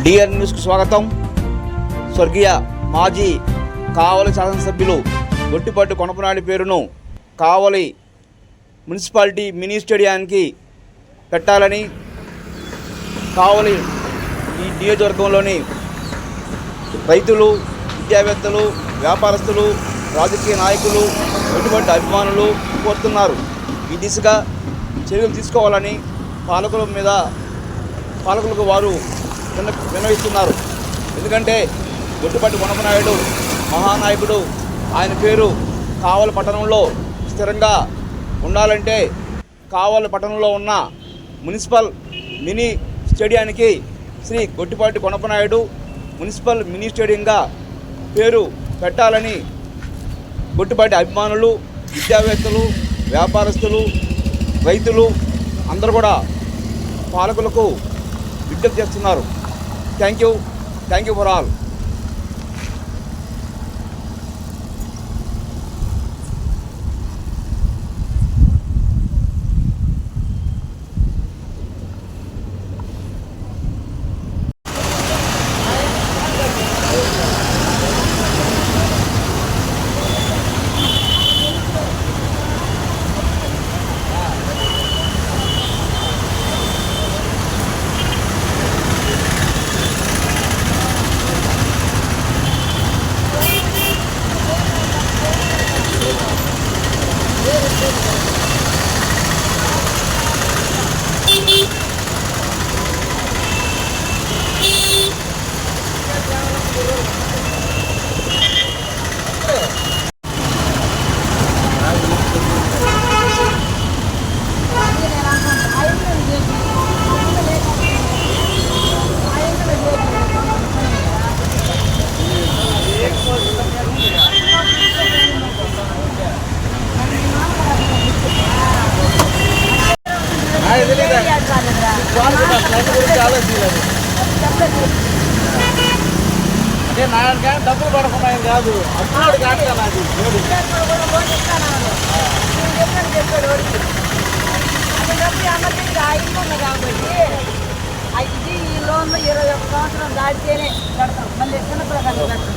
DR న్యూస్కు స్వాగతం. స్వర్గీయ మాజీ కావలి శాసనసభ్యులు గొట్టిపాటి కొనపనాడి పేరును కావలి మున్సిపాలిటీ మినీ స్టేడియానికి పెట్టాలని కావలి ఈ నియోజకవర్గంలోని రైతులు విద్యావేత్తలు వ్యాపారస్తులు రాజకీయ నాయకులు ఎటువంటి అభిమానులు కోరుతున్నారు. ఈ దిశగా చర్యలు తీసుకోవాలని పాలకుల మీద పాలకులకు వారు విన్నవిస్తున్నారు ఎందుకంటే గొట్టుపట్టి కొనపనాయుడు మహానాయకుడు ఆయన పేరు కావల పట్టణంలో స్థిరంగా ఉండాలంటే కావల పట్టణంలో ఉన్న మున్సిపల్ మినీ స్టేడియానికి శ్రీ గొట్టిపాటి కొనపనాయుడు మున్సిపల్ మినీ స్టేడియంగా పేరు పెట్టాలని గొట్టిపాటి అభిమానులు విద్యావేత్తలు వ్యాపారస్తులు రైతులు అందరూ కూడా పాలకులకు విజ్ఞప్తి చేస్తున్నారు. Thank you. Thank you for all. అంటే నాయన కానీ డబ్బులు పడకుండా కాదు అప్పుడు కాదు కదా అది ఇది ఈ లోన్ ఇరవై ఒక్క సంవత్సరం దాటితేనే కడతాం. మళ్ళీ చిన్న పిల్లగాళ్ళు కడతాం.